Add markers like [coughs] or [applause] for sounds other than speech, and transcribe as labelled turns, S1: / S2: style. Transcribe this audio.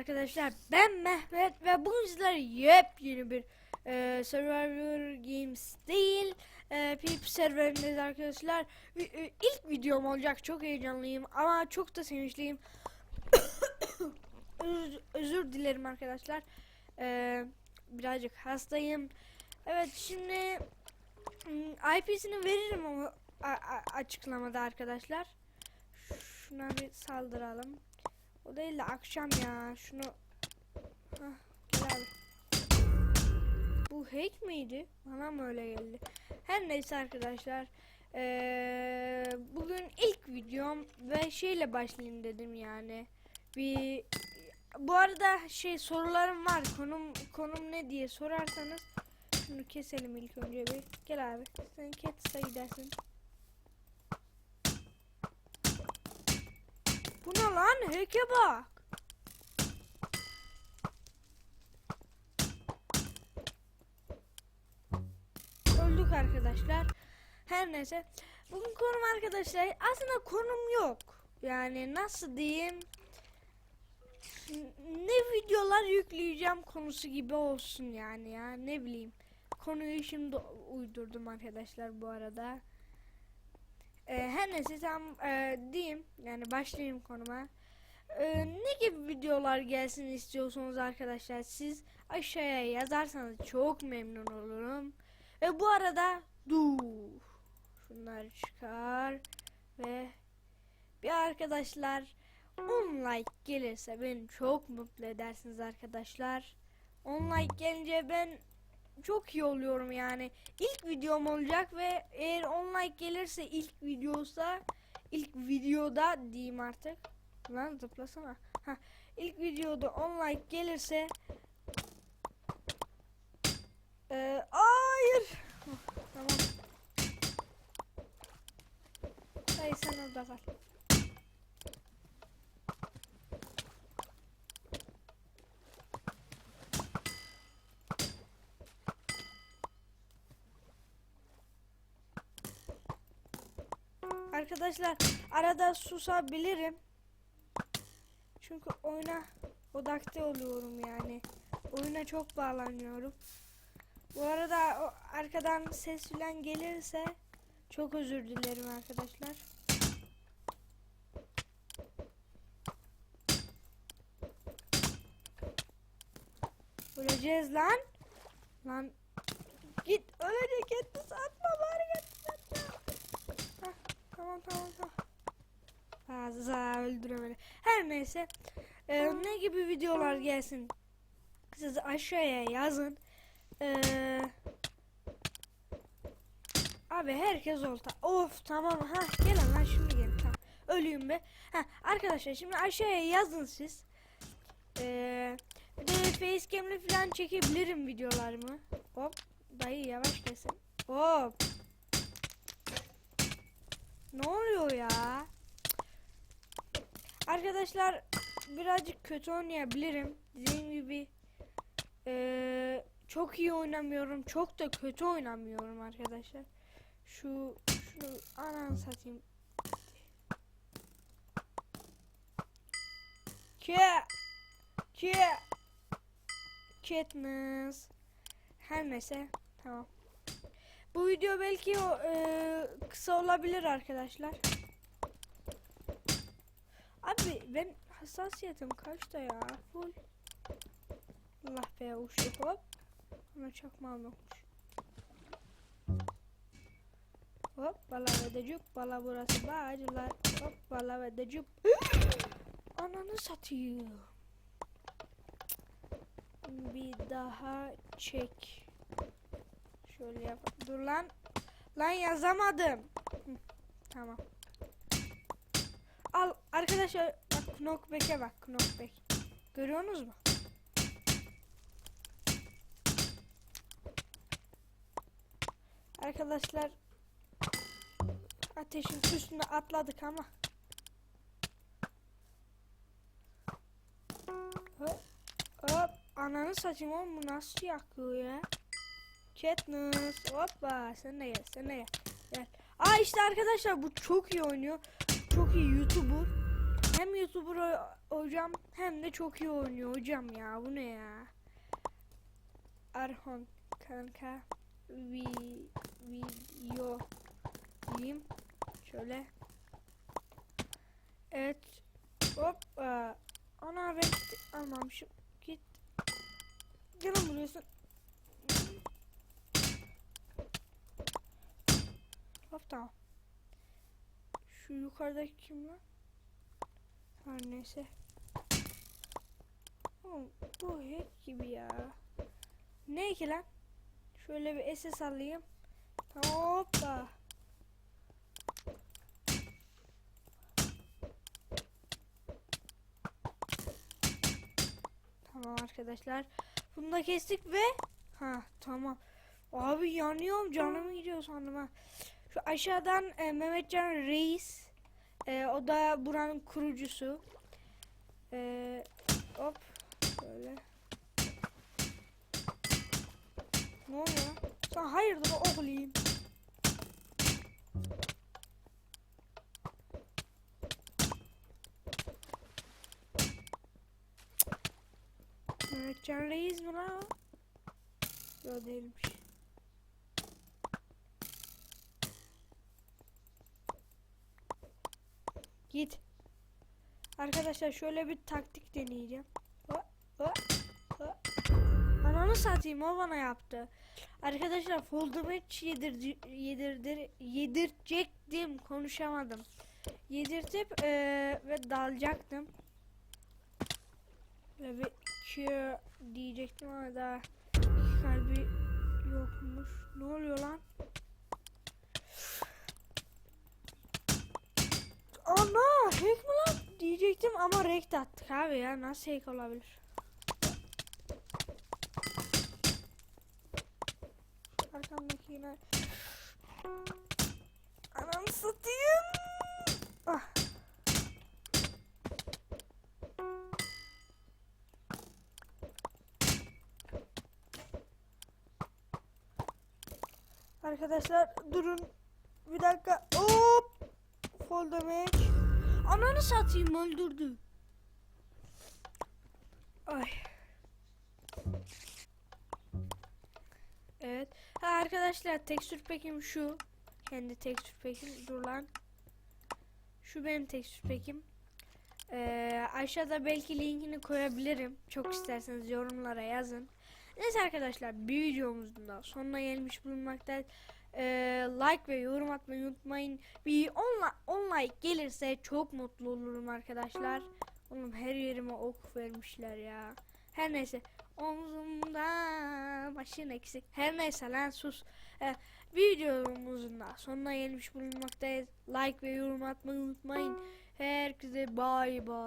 S1: arkadaşlar ben Mehmet ve bugün sizlere yepyeni bir e, Survivor Games değil e, PvP serverindeyiz arkadaşlar. E, ilk videom olacak çok heyecanlıyım ama çok da sevinçliyim. [coughs] özür, özür dilerim arkadaşlar. E, birazcık hastayım. Evet şimdi hmm, IP'sini veririm ama açıklamada arkadaşlar. Şuna bir saldıralım. O değil de akşam ya. Şunu. Bu hack miydi? Bana mı öyle geldi? Her neyse arkadaşlar. Ee, bugün ilk videom ve şeyle başlayayım dedim yani. Bir bu arada şey sorularım var. Konum konum ne diye sorarsanız şunu keselim ilk önce bir. Gel abi. Sen Cats'a gidersin. Bu ne lan? Hack'e bak. Öldük arkadaşlar. Her neyse. Bugün konum arkadaşlar aslında konum yok. Yani nasıl diyeyim? Ne videolar yükleyeceğim konusu gibi olsun yani ya ne bileyim. Konuyu şimdi uydurdum arkadaşlar bu arada. Ee, her neyse tam e, diyeyim yani başlayayım konuma. Ee, ne gibi videolar gelsin istiyorsunuz arkadaşlar siz aşağıya yazarsanız çok memnun olurum. Ve bu arada dur şunlar çıkar ve bir arkadaşlar 10 like gelirse beni çok mutlu edersiniz arkadaşlar. 10 like gelince ben çok iyi oluyorum yani. İlk videom olacak ve eğer 10 like gelirse ilk videosa ilk videoda diyeyim artık. Lan zıplasana. Ha, ilk videoda 10 like gelirse Ee, hayır. Hah, tamam. Hayır sen orada kal. Arkadaşlar arada susabilirim. Çünkü oyuna odakta oluyorum yani. Oyuna çok bağlanıyorum. Bu arada arkadan ses filan gelirse çok özür dilerim arkadaşlar. Öleceğiz lan. Lan git ölecek etti satma bari git tamam tamam tamam. Fazla öldüremedi. Her neyse. Ee, ne gibi videolar gelsin? Siz aşağıya yazın. Ee, abi herkes olta. Of tamam ha gelin lan şimdi gelin tamam. Ölüyüm be. Ha arkadaşlar şimdi aşağıya yazın siz. Ee, bir de facecam'le falan çekebilirim videolarımı. Hop dayı yavaş kesin. Hop. Ne oluyor ya? Arkadaşlar birazcık kötü oynayabilirim. Dediğim gibi eee, çok iyi oynamıyorum. Çok da kötü oynamıyorum arkadaşlar. Şu şunu anan satayım. Ke ke Katniss. Her neyse tamam. Bu video belki eee, kısa olabilir arkadaşlar. Abi ben hassasiyetim kaçta ya? Full. Allah be uçtu hop. Ama çakma almamış. Hop bala ve cüp bala burası bağcılar. Hop bala ve cüp. [gasps] Ananı satıyor. Bir daha çek. Şöyle yap. Dur lan. Lan yazamadım. Tamam. Al arkadaşlar bak knockback'e bak knockback. Görüyorsunuz mu? Arkadaşlar ateşin üstüne atladık ama. Hop, hop. Ananı saçım oğlum bu nasıl yakıyor ya? Katniss hoppa sen de gel sen de gel. Gel. Aa işte arkadaşlar bu çok iyi oynuyor. Çok iyi YouTuber. Hem YouTuber hocam hem de çok iyi oynuyor hocam ya. Bu ne ya? Arhon kanka vi video diyeyim. Şöyle. Evet. Hop. Ana renk almamışım. Git. Gel lan tamam. Şu yukarıdaki kim lan? Her neyse. Oğlum, bu hack gibi ya. Ne ki lan? Şöyle bir SS alayım. Hoppa. Tamam arkadaşlar. Bunu da kestik ve ha tamam. Abi yanıyorum canım gidiyor sandım ha. Şu aşağıdan e, Mehmetcan Reis e, o da buranın kurucusu. E, hop böyle. Ne oluyor? Sen hayırdır oğlum? Mehmetcan Reis mi lan? Yok değilmiş. Git. Arkadaşlar şöyle bir taktik deneyeceğim. Ho, ho, ho. Ananı satayım o bana yaptı. Arkadaşlar full damage yedirdi, yedirdir, yedirecektim konuşamadım. Yedirtip eee, ve dalacaktım. Böyle bir iki diyecektim ama daha iki kalbi yokmuş. Ne oluyor lan? Ana hack mi lan diyecektim ama rekt attık abi ya nasıl hack olabilir? Arkamdaki yine Anam satayım. Ah. Arkadaşlar durun bir dakika hop Fall damage. Ananı satayım öldürdü. Ay. Evet. Ha arkadaşlar tekstür pekim şu. Kendi tekstür pekim. Dur lan. Şu benim tekstür pekim. Ee, aşağıda belki linkini koyabilirim. Çok isterseniz yorumlara yazın. Neyse arkadaşlar bir videomuzun da sonuna gelmiş bulunmaktayız. Ee, like ve yorum atmayı unutmayın. Bir 10 li- 10 like gelirse çok mutlu olurum arkadaşlar. Oğlum her yerime ok vermişler ya. Her neyse. Omzumda başın eksik. Her neyse lan sus. Ee, videomuzun da sonuna gelmiş bulunmaktayız. Like ve yorum atmayı unutmayın. Herkese bay bay.